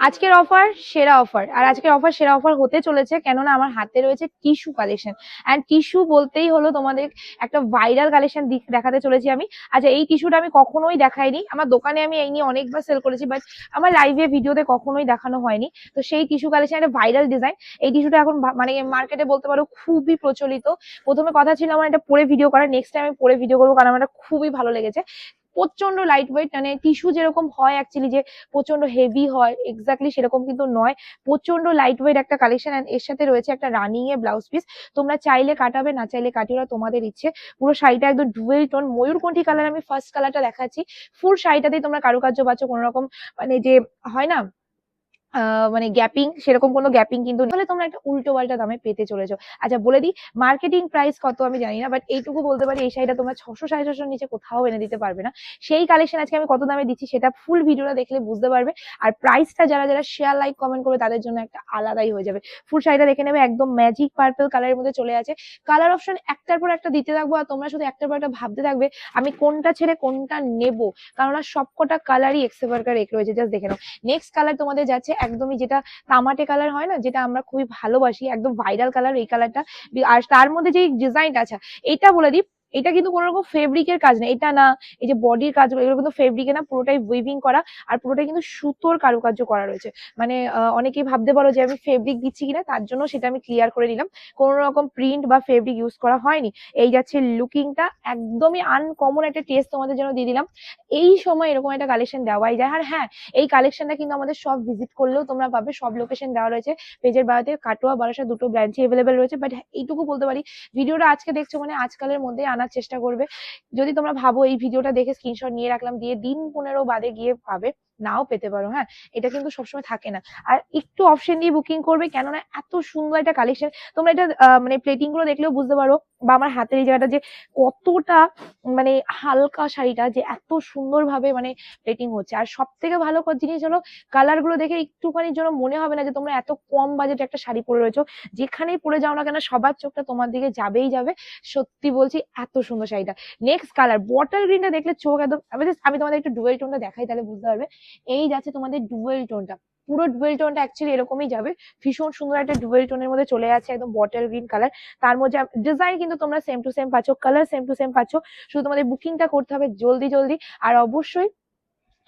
আজকের অফার সেরা অফার আর আজকের অফার সেরা অফার হতে চলেছে কেননা আমার হাতে রয়েছে টিস্যু কালেকশন অ্যান্ড টিস্যু বলতেই হলো তোমাদের একটা ভাইরাল কালেকশন দেখাতে চলেছি আমি। আচ্ছা এই টিস্যুটা আমি কখনোই দেখাইনি। আমার দোকানে আমি এই নিয়ে অনেকবার সেল করেছি বাট আমার লাইভে ভিডিওতে কখনোই দেখানো হয়নি। তো সেই টিস্যু কালেকশন একটা ভাইরাল ডিজাইন এই টিস্যুটা এখন মানে মার্কেটে বলতে পারো খুবই প্রচলিত। প্রথমে কথা ছিল আমার এটা পরে ভিডিও করা নেক্সট টাইম আমি পরে ভিডিও করব, কারণ আমার খুবই ভালো লেগেছে। প্রচণ্ড লাইট ওয়েট মানে টিস্যু যেরকম হয় অ্যাকচুয়ালি যে প্রচণ্ড হেভি হয় এক্স্যাক্টলি সেরকম কিন্তু নয়। প্রচণ্ড লাইট ওয়েট একটা কালেকশন অ্যান্ড এর সাথে রয়েছে একটা রানিং এ ব্লাউজ পিস তোমরা চাইলে কাটাবে, না চাইলে কাটিও না, তোমাদের ইচ্ছে। পুরো শাড়িটা একদম ডুয়েল টোন ময়ূরকণ্ঠী কালার আমি ফার্স্ট কালারটা দেখাচ্ছি। ফুল শাড়িটাতেই তোমরা কারুকার্য পাচ্ছ কোনো রকম মানে যে হয় না মানে গ্যাপিং সেরকম কোনো গ্যাপিং কিন্তু। তাহলে তোমরা একটা উল্টো পাল্টা দামে পেতে চলেছো। আচ্ছা বলে দিই মার্কেটিং প্রাইস কত আমি জানি না বাট এইটুকু বলতে পারি, এই শাড়িটা তোমরা ছশো, সাড়ে ছশোর নিচে কোথাও এনে দিতে পারবে না। সেই কালেকশন আজকে আমি কত দামে দিচ্ছি সেটা ফুল ভিডিওটা দেখলে বুঝতে পারবে। আর প্রাইসটা যারা যারা শেয়ার লাইক কমেন্ট করবে, তাদের জন্য একটা আলাদাই হয়ে যাবে। ফুল শাড়িটা দেখে নেবে, একদম ম্যাজিক পার্পল কালারের মধ্যে চলে আছে। কালার অপশন একটার পর একটা দিতে থাকব, আর তোমরা শুধু একটার পর একটা ভাবতে থাকবে, আমি কোনটা ছেড়ে কোনটা নেব। কারণ সবকটা কালারই এক্সেভারকার এক রয়েছে জাস্ট দেখে নাও। নেক্সট কালার তোমাদের যাচ্ছে একদমই যেটা তামাটে কালার হয় না, যেটা আমরা খুবই ভালোবাসি, একদম ভাইরাল কালার এই কালারটা আর তার মধ্যে যে ডিজাইনটা আছে, এটা বলে দিই এটা কিন্তু কোনো রকম ফেব্রিকের কাজ না, এটা না, এই যে বডির কাজগুলো, এগুলো কিন্তু ফেব্রিকে না পুরোটাই উইভিং করা আর পুরোটাই কিন্তু সুতোর কারুকার্য করা রয়েছে। মানে অনেকেই ভাবতে পারো যে আমি ফেব্রিক দিচ্ছি কিনা, তার জন্য সেটা আমি ক্লিয়ার করে দিলাম কোনো রকম প্রিন্ট বা ফেব্রিক ইউজ করা হয়নি। এই যাচ্ছে লুকিংটা একদমই আনকমন একটা টেস্ট তোমাদের জন্য দিয়ে দিলাম। এই সময় এরকম একটা কালেকশন দেওয়াই যায়। আর হ্যাঁ এই কালেকশনটা কিন্তু আমাদের সব ভিজিট করলেও তোমরা পাবে, সব লোকেশন দেওয়া রয়েছে। পেজের বাড়াতে কাটোয়া বারাসা দুটো ব্রাঞ্চে অ্যাভেলেবেল রয়েছে। বাট এইটুকু বলতে পারি, ভিডিওটা আজকে দেখছ মানে আজকালের মধ্যে আনার চেষ্টা করবে। যদি তোমরা ভাবো এই ভিডিওটা দেখে স্ক্রিনশট নিয়ে রাখলাম, দিয়ে দিন পনেরো বাদে গিয়ে পাবে। নাও পেতে পারো হ্যাঁ? এটা কিন্তু সবসময় থাকে না। আর একটু অপশন দিয়ে বুকিং করবে, কেননা এত সুন্দর একটা কালেকশন তোমরা এটা মানে প্লেটিংগুলো দেখলেও বুঝতে পারো, বা আমার হাতের এই জায়গাটা যে কতটা মানে হালকা শাড়িটা যে এত সুন্দরভাবে মানে প্লেটিং হচ্ছে। আর সব থেকে ভালো জিনিস হলো কালারগুলো দেখে একটুখানির জন্য মনে হবে না যে তোমরা এত কম বাজেটে একটা শাড়ি পরে রয়েছো। যেখানেই পরে যাও না কেন, সবার চোখটা তোমার দিকে যাবেই যাবে। সত্যি বলছি, এত সুন্দর শাড়িটা। নেক্সট কালার বটল গ্রিনটা দেখলে চোখ একদম, আমি তোমাদের একটু ডুয়েল টোনটা দেখাই, তাহলে বুঝতে পারবে। এই যাচ্ছে তোমাদের ডুয়েল টোনটা পুরো ডুয়েল টোনটা অ্যাকচুয়ালি এরকমই যাবে। ভীষণ সুন্দর একটা ডুয়েল টোনের মধ্যে চলে আছে একদম বটল গ্রিন কালার তার মধ্যে ডিজাইন কিন্তু তোমরা সেম টু সেম পাচ্ছ কালার সেম টু সেম পাচ্ছ। শুধু তোমাদের বুকিংটা করতে হবে জলদি জলদি। আর অবশ্যই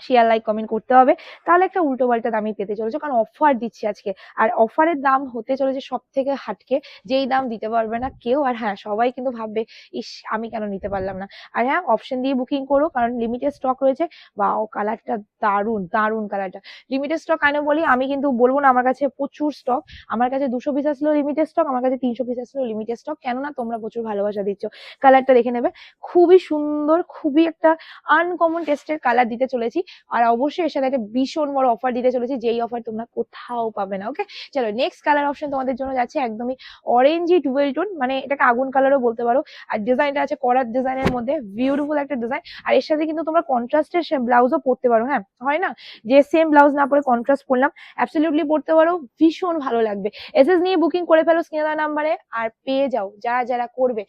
শেয়ার লাইক কমেন্ট করতে হবে। তাহলে একটা উল্টো পাল্টা দামই পেতে চলেছো, কারণ অফার দিচ্ছি আজকে। আর অফারের দাম হতে চলেছে সব থেকে হাটকে। যেই দাম দিতে পারবে না কেউ, আর হ্যাঁ সবাই কিন্তু ভাববে, ইস, আমি কেন নিতে পারলাম না? আর হ্যাঁ অপশন দিয়ে বুকিং করো, কারণ লিমিটেড স্টক রয়েছে। বা ও কালারটা দারুণ দারুণ কালারটা লিমিটেড স্টক কেন বলি? আমি কিন্তু বলব না, আমার কাছে প্রচুর স্টক আমার কাছে দুশো পিস আসলেও লিমিটেড স্টক আমার কাছে তিনশো পিস আসলেও লিমিটেড স্টক কেননা, তোমরা প্রচুর ভালোবাসা দিচ্ছ। কালারটা দেখে নেবে। খুবই সুন্দর, খুবই একটা আনকমন টেস্টের কালার দিতে চলেছি। আর অবশ্যই এর সাথে একটা ভীষণ বড় অফার দিতে চলেছি, যেই অফার তোমরা কোথাও পাবে না ওকে চলো নেক্সট কালার অপশন তোমাদের জন্য যাচ্ছে একদমই অরেঞ্জি টুয়েল টোন মানে এটাকে আগুন কালারও বলতে পারো। আর ডিজাইনটা আছে করার ডিজাইনের মধ্যে বিউটিফুল একটা ডিজাইন আর এর সাথে কিন্তু তোমরা কন্ট্রাস্টের ব্লাউজও পরতে পারো হ্যাঁ? হয় না? যে সেম ব্লাউজ না পরে কন্ট্রাস্ট পরলাম অ্যাবসলিউটলি পরতে পারো, ভীষণ ভালো লাগবে। এসএস নিয়ে বুকিং করে ফেলো স্ক্রিনে নাম্বারে আর পেয়ে যাও, যারা যারা করবে।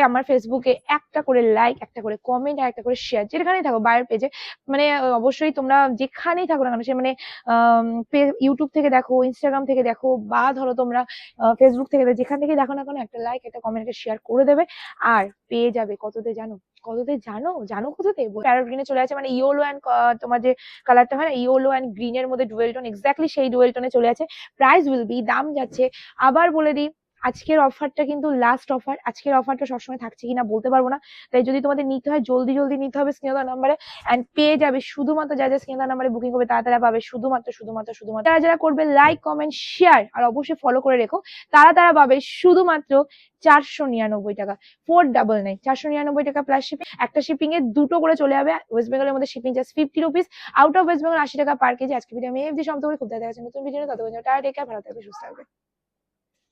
আমার ফেসবুকে একটা করে লাইক একটা করে কমেন্ট আর একটা করে শেয়ার যেখানেই থাকো বায়ের পেজে মানে অবশ্যই তোমরা যেখানেই থাকো না কেন, সে মানে ইউটিউব থেকে দেখো ইনস্টাগ্রাম থেকে দেখো, বা ধরো তোমরা ফেসবুক থেকে যেখান থেকে দেখো না কেন, একটা লাইক একটা কমেন্ট একটা শেয়ার করে দেবে। আর পেয়ে যাবে কততে জানো? কততে জানো? জানো কততে? প্যারট গ্রিনে চলে আছে মানে ইয়োলো অ্যান্ড তোমার যে কালারটা হয় না ইয়োলো অ্যান্ড গ্রিনের মধ্যে ডুয়েল টোন এক্স্যাক্টলি সেই ডুয়েল টোনে চলে আছে প্রাইস উইল বি দাম যাচ্ছে। আবার বলে দিই আজকের অফারটা কিন্তু লাস্ট অফার আজকের অফারটা সবসময় থাকছে কিনা বলতে পারব না। তাই যদি তোমাদের নিতে হয়, জলদি জলদি নিতে হবে স্ক্রিনে নাম্বারে অ্যান্ড পেয়ে যাবে শুধুমাত্র যা যা স্ক্রিনে নাম্বারে বুকিং করবে, তারা তারা পাবে শুধুমাত্র শুধুমাত্র শুধুমাত্র। যারা যারা করবে লাইক কমেন্ট শেয়ার আর অবশ্যই ফলো করে রেখো, তারা তারা পাবে শুধুমাত্র চারশো নিরানব্বই টাকা। ফোর ডাবল নাইন চারশো নিরানব্বই টাকা প্লাস শিপিং একটা শিপিং এ দুটো করে চলে যাবে ওয়েস্ট বেঙ্গলের মধ্যে shipping just fifty rupees out of West Bengal আশি টাকা পার কেজি আজকে ভিডিও আমি এফডি সম্পর্কে খুব দেখা যাচ্ছে নতুন ভিডিও ততক্ষণ টাটা টেক ভালো থাকবে, সুস্থ থাকবে।